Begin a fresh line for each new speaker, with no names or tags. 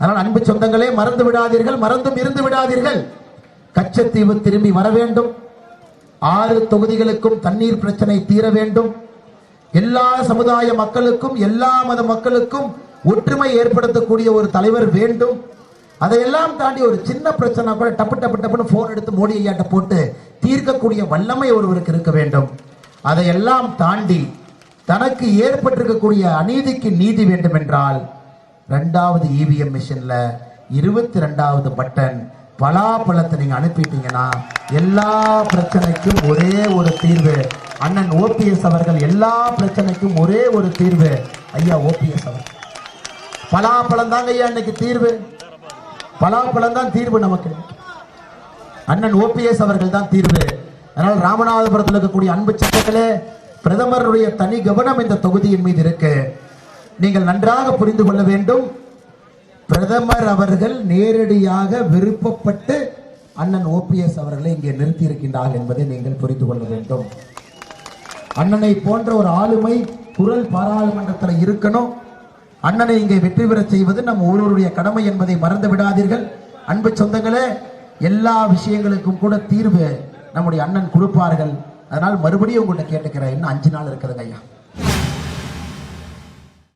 அதனால் அன்பு சொந்தங்களே மறந்து விடாதீர்கள் மறந்தும் இருந்து விடாதீர்கள். கச்சத்தீவு திரும்பி வர வேண்டும். ஆறு தொகுதிகளுக்கும் தண்ணீர் பிரச்சனை தீர வேண்டும். எல்லா சமுதாய மக்களுக்கும் எல்லா மத மக்களுக்கும் ஒற்றுமை ஏற்படுத்தக்கூடிய ஒரு தலைவர் வேண்டும். அதையெல்லாம் தாண்டி ஒரு சின்ன பிரச்சனை கூட டப்பு டப்பு டப்புன்னு போன் எடுத்து மோடி ஐயாட்ட போட்டு தீர்க்கக்கூடிய வல்லமை ஒருவருக்கு இருக்க வேண்டும். அதையெல்லாம் தாண்டி தனக்கு ஏற்பட்டிருக்கக்கூடிய அநீதிக்கு நீதி வேண்டும் என்றால் ரெண்டாவது இவிஎம் மிஷின்ல இருபத்தி ரெண்டாவது பட்டன் பலாப்பழத்தை நீங்க அனுப்பிட்டீங்கன்னா எல்லா பிரச்சனைக்கும் ஒரே ஒரு தீர்வு. அண்ணன் ஓபிஎஸ் அவர்கள் எல்லா பிரச்சனைக்கும் ஒரே ஒரு தீர்வு. ஐயா ஓபிஎஸ் அவர்கள். பலாப்பழம் தாங்க ஐயா இன்னைக்கு தீர்வு. பலாப்பழம் தான் தீர்வு நமக்கு. அண்ணன் ஓபிஎஸ் அவர்கள் தான் தீர்வு. அதனால் ராமநாதபுரத்தில் இருக்கக்கூடிய அன்பு சட்டங்களே பிரதமருடைய தனி கவனம் இந்த தொகுதியின் மீது இருக்கு. நீங்கள் நன்றாக புரிந்து கொள்ள வேண்டும். பிரதமர் அவர்கள் நேரடியாக விருப்பப்பட்டு அண்ணன் ஓபிஎஸ் அவர்களை இங்கே நிறுத்தி இருக்கின்றார்கள் என்பதை நீங்கள் புரிந்து கொள்ள வேண்டும். அண்ணனை போன்ற ஒரு ஆளுமை குரல் பாராளுமன்றத்தில் இருக்கணும். அண்ணனை இங்கே வெற்றி பெறச் செய்வது நம் ஒருவருடைய கடமை என்பதை மறந்து விடாதீர்கள். அன்பு சொந்தங்களே எல்லா விஷயங்களுக்கும் கூட தீர்வு நம்முடைய அண்ணன் கொடுப்பார்கள். அதனால் மறுபடியும் உங்கள்கிட்ட கேட்டுக்கிறேன். இன்னும் அஞ்சு நாள் இருக்குதுங்க ஐயா.